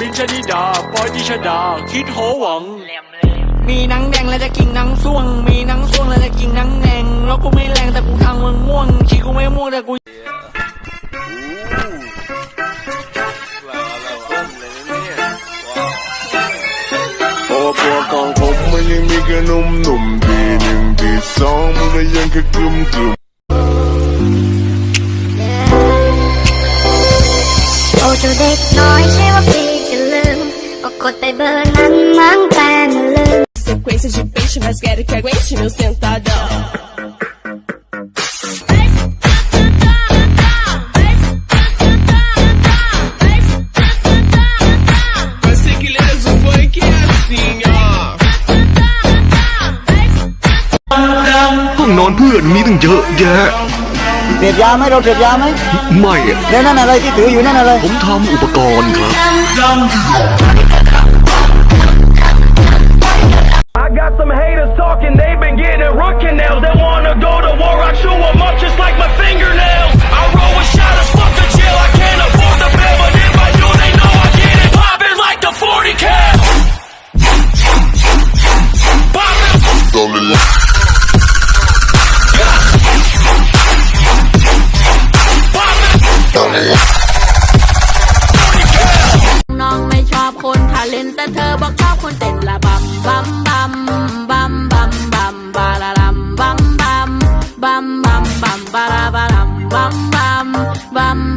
บินชนิดาปอยดิชดา คิดโหวัง มีหนังแดงแล้วจะกินหนังส่วง มีหนังส่วงแล้วจะกินหนังแดงแล้วกูไม่แรงแต่กูทางมึงม่วงชีกูไม่ม่วงแต่กูพอพวกของผมมันยังมีแค่หนุ่มหนุ่มๆทีหนึ่งทีสองมันก็ยังแค่กลุ่มกลุ่มโอ้เจ้าเด็กน้อยใช่ว่าพี่จะลืม ก็กดไปเบอร์นั้นมั้งแต่มันลืม Sequência de peixe, mas quero que aguente meu sentadão. Você que lesa o funk é assim, ó. ห้องนอนเพื่อนมีตั้งเยอะแยะ เสพยาไหมเราเสพยาไหม ไม่อะ แล้วนั่นอะไรที่ถืออยู่นั่นอะไร ผมทำอุปกรณ์ครับ เ fingernail. that wanna go to war, I chew them up just like my fingernails. I roll a shot fuck the jail, I can't afford the bail, but if I do, they know I get it poppin' like the 40 cal. Poppin'. น้องไม่ชอบคนทาเลนแต่เธอบอกชอบคนเต้นละบัมบัมบัมบัม bam bam bam ba bam bam bam bam.